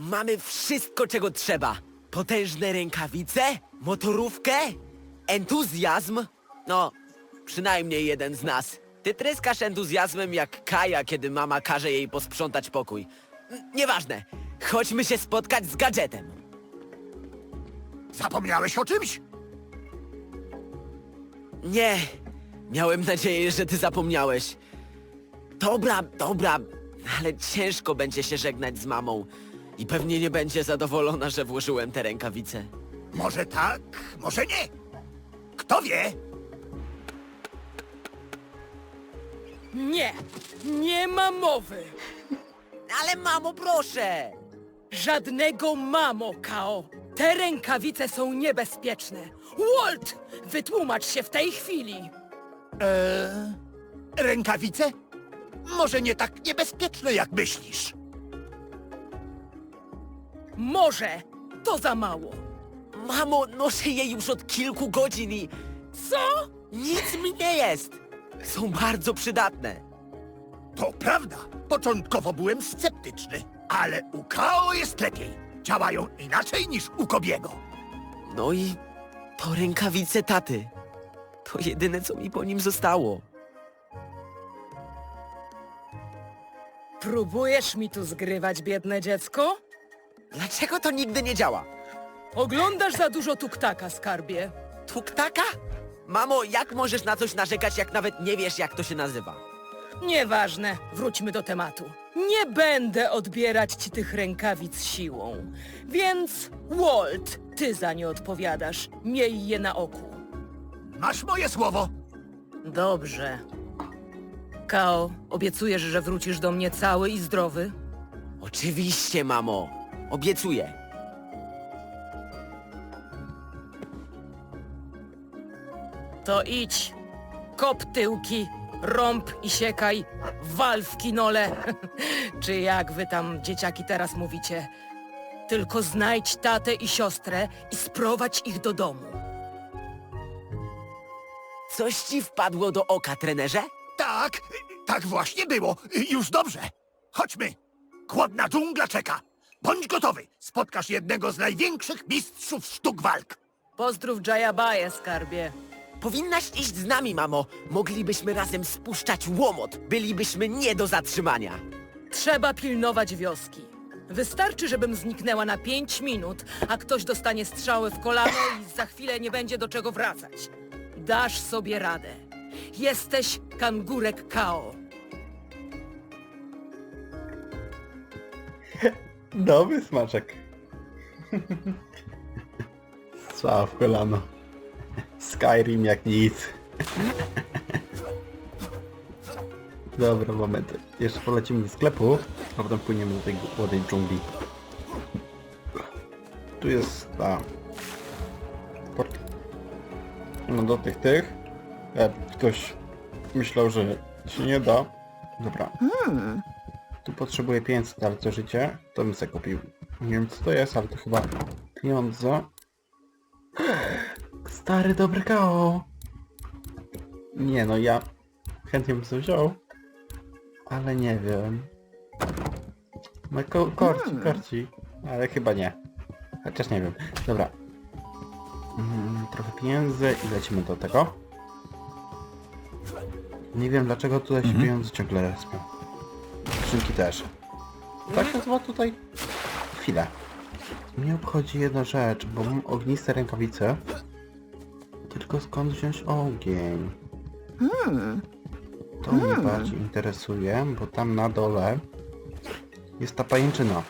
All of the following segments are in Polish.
Mamy wszystko, czego trzeba. Potężne rękawice, motorówkę, entuzjazm. No, przynajmniej jeden z nas. Ty tryskasz entuzjazmem jak Kaja, kiedy mama każe jej posprzątać pokój. N- Nieważne. Chodźmy się spotkać z gadżetem. Zapomniałeś o czymś? Nie, miałem nadzieję, że ty zapomniałeś. Dobra, dobra, ale ciężko będzie się żegnać z mamą. I pewnie nie będzie zadowolona, że włożyłem te rękawice. Może tak, może nie. Kto wie? Nie, nie ma mowy. Ale mamo, proszę! Żadnego mamo, Kao. Te rękawice są niebezpieczne. Walt, wytłumacz się w tej chwili. Eee, rękawice? Może nie tak niebezpieczne, jak myślisz. Może to za mało. Mamo, noszę je już od kilku godzin i Co? nic mi nie jest. Są bardzo przydatne. To prawda. Początkowo byłem sceptyczny, ale u Kao jest lepiej. Działają inaczej niż u Kobiego. No i to rękawice taty. To jedyne, co mi po nim zostało. Próbujesz mi tu zgrywać, biedne dziecko? Dlaczego to nigdy nie działa? Oglądasz za dużo tuktaka, skarbie. Tuktaka? Mamo, jak możesz na coś narzekać, jak nawet nie wiesz, jak to się nazywa? Nieważne, wróćmy do tematu. Nie będę odbierać ci tych rękawic siłą. Więc, Walt, ty za nie odpowiadasz. Miej je na oku. Masz moje słowo. Dobrze. Kao, obiecujesz, że wrócisz do mnie cały i zdrowy? Oczywiście, mamo. Obiecuję. To idź. Kop tyłki, rąb i siekaj, wal w kinole. Czy jak wy tam, dzieciaki, teraz mówicie. Tylko znajdź tatę i siostrę i sprowadź ich do domu. Coś ci wpadło do oka, trenerze? Tak, tak właśnie było. Już dobrze. Chodźmy. Chłodna dżungla czeka. Bądź gotowy. Spotkasz jednego z największych mistrzów sztuk walk. Pozdrów Jayabaye, skarbie. Powinnaś iść z nami, mamo. Moglibyśmy razem spuszczać łomot. Bylibyśmy nie do zatrzymania. Trzeba pilnować wioski. Wystarczy, żebym zniknęła na pięć minut, a ktoś dostanie strzały w kolano i za chwilę nie będzie do czego wracać. Dasz sobie radę. Jesteś kangurek Kao. Dobry smaczek. Strzała w kolano. Skyrim jak nic. Dobra, moment. Jeszcze polecimy do sklepu, a potem płyniemy do tej młodej dżungli. Tu jest ta... Port... No do tych tych. E, ktoś myślał, że się nie da. Dobra. Tu potrzebuję 500, ale co życie, to bym sobie kupił. Nie wiem co to jest, ale to chyba pieniądze. Stary dobry kao. Nie no, ja chętnie bym sobie wziął. Ale nie wiem. No ko korci, korci. Ale chyba nie. Chociaż nie wiem. Dobra. Mm, trochę pieniędzy i lecimy do tego. Nie wiem dlaczego tutaj się pieniądze ciągle respią. Skrzynki też. Tak nazywa tutaj? Chwilę. Mnie obchodzi jedna rzecz, bo mam ogniste rękawice. Tylko skąd wziąć ogień? To mnie bardziej interesuje, bo tam na dole jest ta pajęczyna.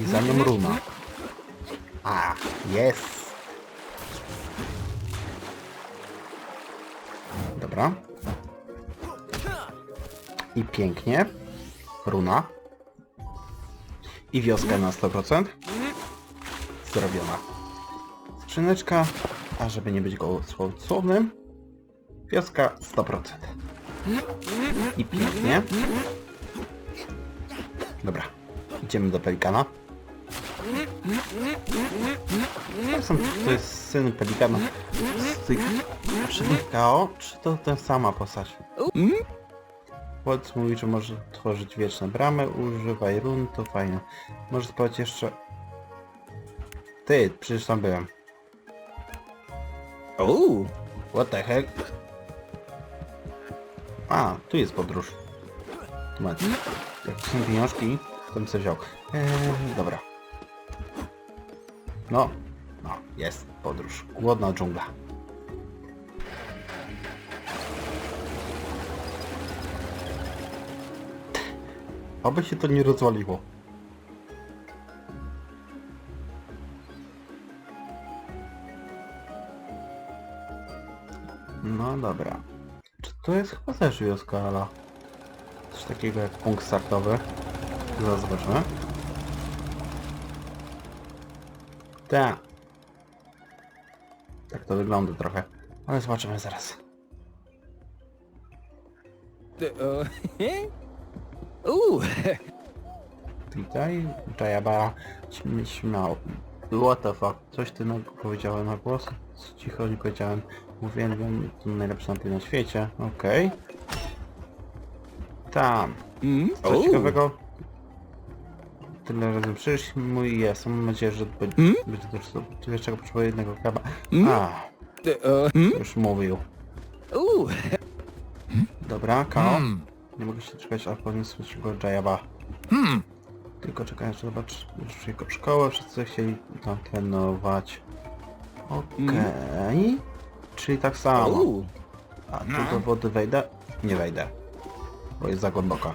I za nią runa. A, jest! Dobra. I pięknie. Runa. I wioska na 100%. Zrobiona. Skrzyneczka, a żeby nie być gołosłownym, wioska 100%. I pięknie. Dobra, idziemy do pelikana. To, są, to jest syn pelikana z tych KO, czy to ta sama postać? Władz mówi, że może tworzyć wieczne bramy, używaj run, to fajnie. Może spać jeszcze Ty, przecież tam byłem. Uuu. What the heck? A, tu jest podróż. Tu macie. Jak są pieniążki, to bym sobie wziął. Eee, dobra. No, no, jest podróż. Głodna dżungla. Oby się to nie rozwaliło. No dobra. Czy to jest chyba też wioska, ale... Coś takiego jak punkt startowy. Zaraz zobaczymy. Tak. Tak to wygląda trochę. Ale zobaczymy zaraz. Uuu. Witaj, Jayabara. Śm- Śmiał. What the fuck? Coś ty na powiedziałem na głos? Co ci chodzi? Powiedziałem. Uwielbiam, to najlepszy napój na świecie. Okej. Tam. Mm? Coś ciekawego? Tyle razy przyszliśmy mój jest. Mam nadzieję, że będzie, Mm? będzie to. Tu jeszcze potrzebuję jednego kraba. Mm? A, Mm? już mówił. Uuu. Dobra, Kao. Hmm. Nie mogę się czekać, a powiem swojego Jayaba. Hmm. Tylko czekaj, że zobacz już jego szkołę, wszyscy chcieli tam trenować. Okej. Czyli tak samo. Uuu. A tu do wody wejdę? Nie wejdę. Bo jest za głęboko.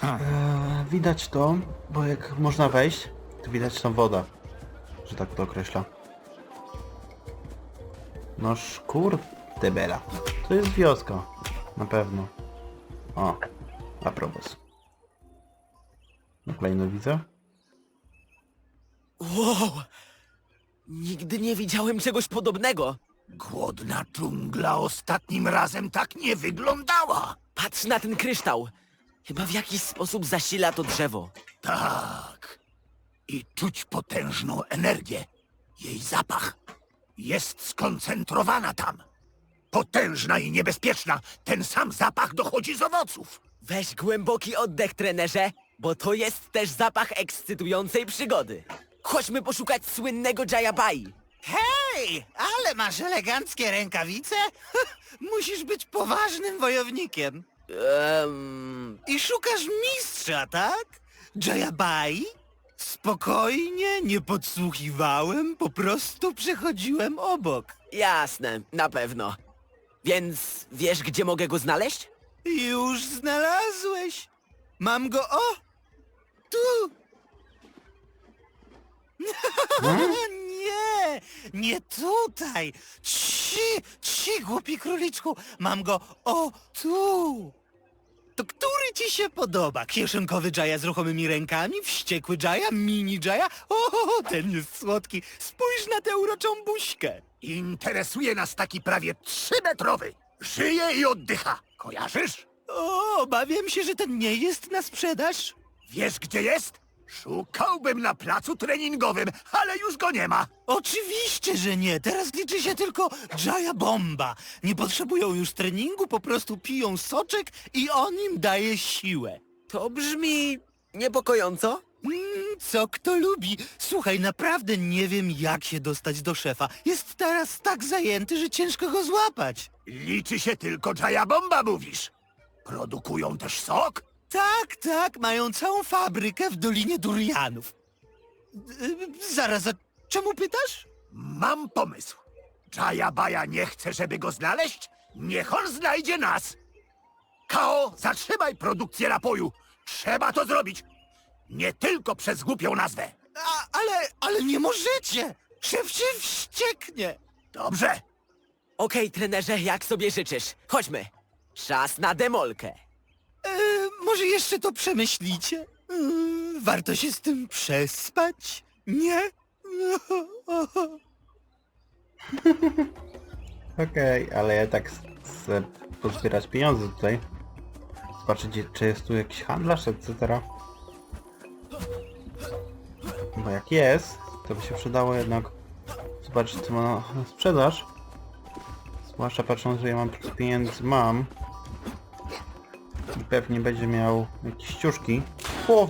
Ha. Eee, widać to, bo jak można wejść, to widać tą wodę. Że tak to określa. No szkur bela. To jest wioska. Na pewno. O, a propos. Na kolejno widzę. Wow. Nigdy nie widziałem czegoś podobnego. Głodna dżungla ostatnim razem tak nie wyglądała. Patrz na ten kryształ. Chyba w jakiś sposób zasila to drzewo. Tak. I czuć potężną energię. Jej zapach jest skoncentrowana tam. Potężna i niebezpieczna. Ten sam zapach dochodzi z owoców. Weź głęboki oddech, trenerze, bo to jest też zapach ekscytującej przygody. Chodźmy poszukać słynnego Jayabai. Hej, ale masz eleganckie rękawice? Musisz być poważnym wojownikiem. Ehm, I szukasz mistrza, tak? Jayabai? Spokojnie, nie podsłuchiwałem, po prostu przechodziłem obok. jasne, na pewno. Więc wiesz, gdzie mogę go znaleźć? Już znalazłeś. Mam go, o! Tu! nie, nie tutaj. Ci, ci, głupi króliczku. Mam go, o, tu. To który ci się podoba? Kieszonkowy Jaya z ruchomymi rękami? Wściekły Jaya? Mini Jaya? O, ten jest słodki. Spójrz na tę uroczą buźkę. Interesuje nas taki prawie trzymetrowy. Żyje i oddycha. Kojarzysz? O, obawiam się, że ten nie jest na sprzedaż. Wiesz gdzie jest? Szukałbym na placu treningowym, ale już go nie ma. Oczywiście, że nie. Teraz liczy się tylko Jaya Bomba. Nie potrzebują już treningu, po prostu piją soczek i on im daje siłę. To brzmi niepokojąco. Mm, co kto lubi? Słuchaj, naprawdę nie wiem jak się dostać do szefa. Jest teraz tak zajęty, że ciężko go złapać. Liczy się tylko Jaya Bomba, mówisz. Produkują też sok? Tak, tak, mają całą fabrykę w Dolinie Durianów. Y, Zaraz, a czemu pytasz? Mam pomysł. Jaya Baja nie chce, żeby go znaleźć? Niech on znajdzie nas. Kao, zatrzymaj produkcję napoju. Trzeba to zrobić. Nie tylko przez głupią nazwę. A, ale, ale nie możecie! Szef się wścieknie! Dobrze. Okej, trenerze, jak sobie życzysz. Chodźmy. Czas na demolkę. E, może jeszcze to przemyślicie? Mm, warto się z tym przespać? Nie? Okej, ale ja tak chcę pozbierać pieniądze tutaj. Zobaczyć, czy jest tu jakiś handlarz, etc. Bo jak jest, to by się przydało jednak zobaczyć, co ma na sprzedaż. Zwłaszcza patrząc, że ja mam pieniędzy mam. I pewnie będzie miał jakieś ciuszki. O!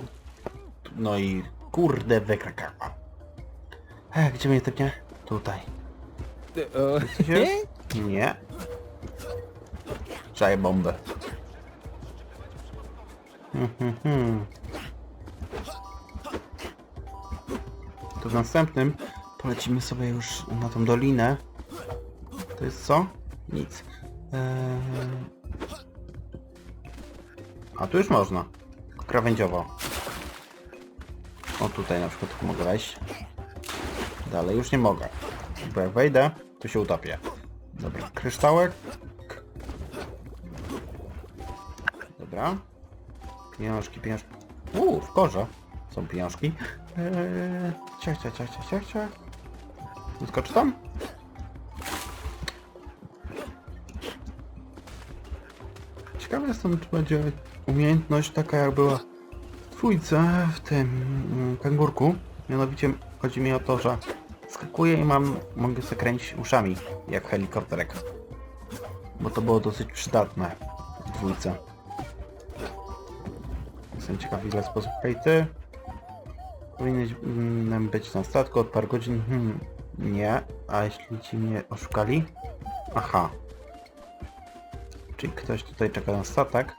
No i kurde wykrakała. E, gdzie mnie typnie? Tutaj. Widzicie? Nie. Czaję bombę. Hmm, hmm, hmm. To w następnym polecimy sobie już na tą dolinę. To jest co? Nic. Eee... A tu już można. Krawędziowo. O tutaj na przykład mogę wejść. Dalej już nie mogę. Bo jak wejdę, to się utopię. Dobra, kryształek. Dobra. Pieniążki, pieniążki. Uuu, w korze są pieniążki. Eee, ciach, ciach, ciach, ciach, ciach, ciach. Wyskoczy tam? Ciekawy jestem, czy będzie umiejętność taka jak była w dwójce w tym mm, kangurku. Mianowicie chodzi mi o to, że skakuję i mam, mogę sobie kręcić uszami, jak helikopterek. Bo to było dosyć przydatne w dwójce. Jestem ciekaw ile sposób. Hej ty! Powinienem być na statku od paru godzin. Hmm, nie. A jeśli ci mnie oszukali? Aha. Czyli ktoś tutaj czeka na statek?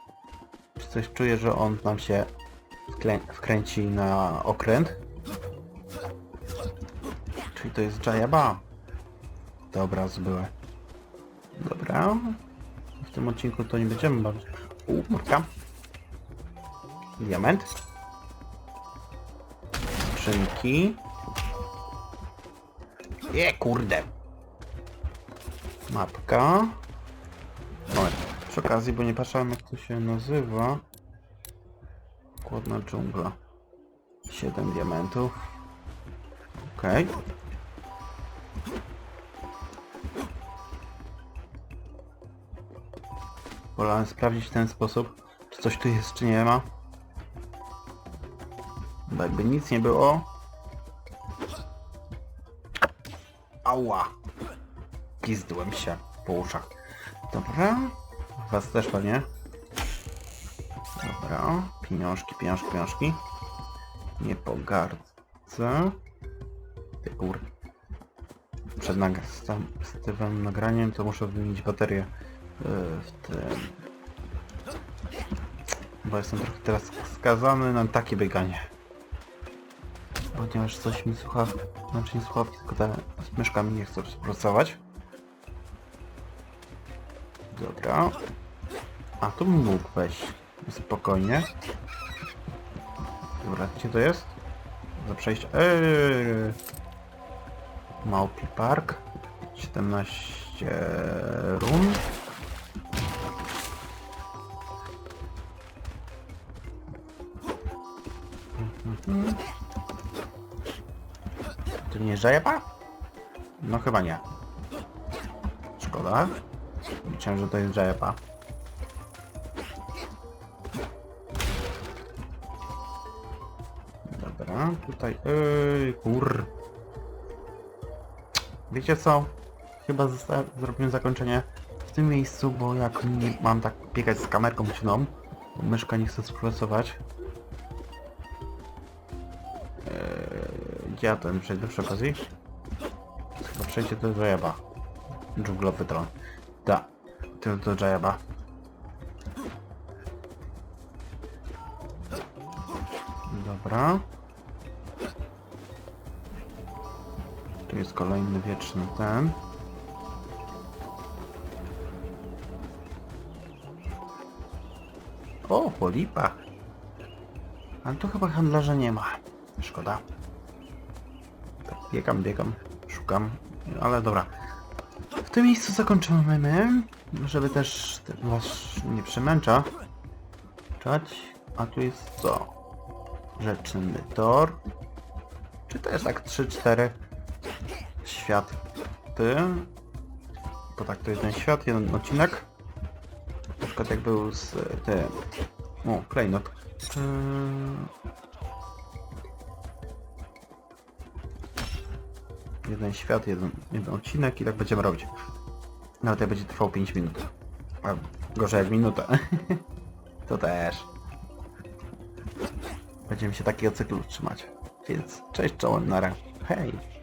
Czy coś czuje, że on nam się wkręci na okręt? Czyli to jest Jayaba. Dobra, zbyłe. Dobra. W tym odcinku to nie będziemy bawić. U, murka. Diament. Skrzynki. Je, kurde. Mapka. Moment. Przy okazji, bo nie patrzyłem jak to się nazywa. Kładna dżungla. 7 diamentów. Okej. Wolałem sprawdzić w ten sposób, czy coś tu jest, czy nie ma. Bo jakby nic nie było... Ała! Pizdłem się po uszach. Dobra. Was też pewnie. Dobra. Pieniążki, pieniążki, pieniążki. Nie pogardzę. Ty kur... Przed nag nagraniem to muszę wymienić baterię yy, w tym... Bo jestem trochę teraz skazany na takie bieganie. Ponieważ coś mi słucha... Znaczy nie słuchawki, tylko te z myszkami nie chcę współpracować. Dobra. A tu bym mógł wejść spokojnie. Dobra, gdzie to jest? Za przejście. Eee. Małpi Park. 17 run. Żajeba? No chyba nie. Szkoda. Myślałem, że to jest żajeba. Dobra, tutaj... Ej, kur... Wiecie co? Chyba zrobimy zakończenie w tym miejscu, bo jak nie mam tak biegać z kamerką ciną, bo myszka nie chce współpracować. Gdzie ja ten przejdę przy okazji? Chyba przejdzie do Jajaba. Dżunglowy tron. Da. To do Jajaba. Dobra. Tu jest kolejny wieczny ten. O, polipa. Ale tu chyba handlarza nie ma. Szkoda. Biegam, biegam, szukam. Ale dobra. W tym miejscu zakończymy my, żeby też was nie przemęcza. Czać. A tu jest co? Rzeczny tor. Czy to jest tak 3-4 światy? Bo tak to jeden świat, jeden odcinek. Na przykład jak był z tym... O, klejnot. Czy... Jeden świat, jeden, jeden odcinek i tak będziemy robić. Nawet jak będzie trwał 5 minut. A gorzej jak minutę. to też. Będziemy się takiego cyklu trzymać. Więc cześć czołem, nara. Hej!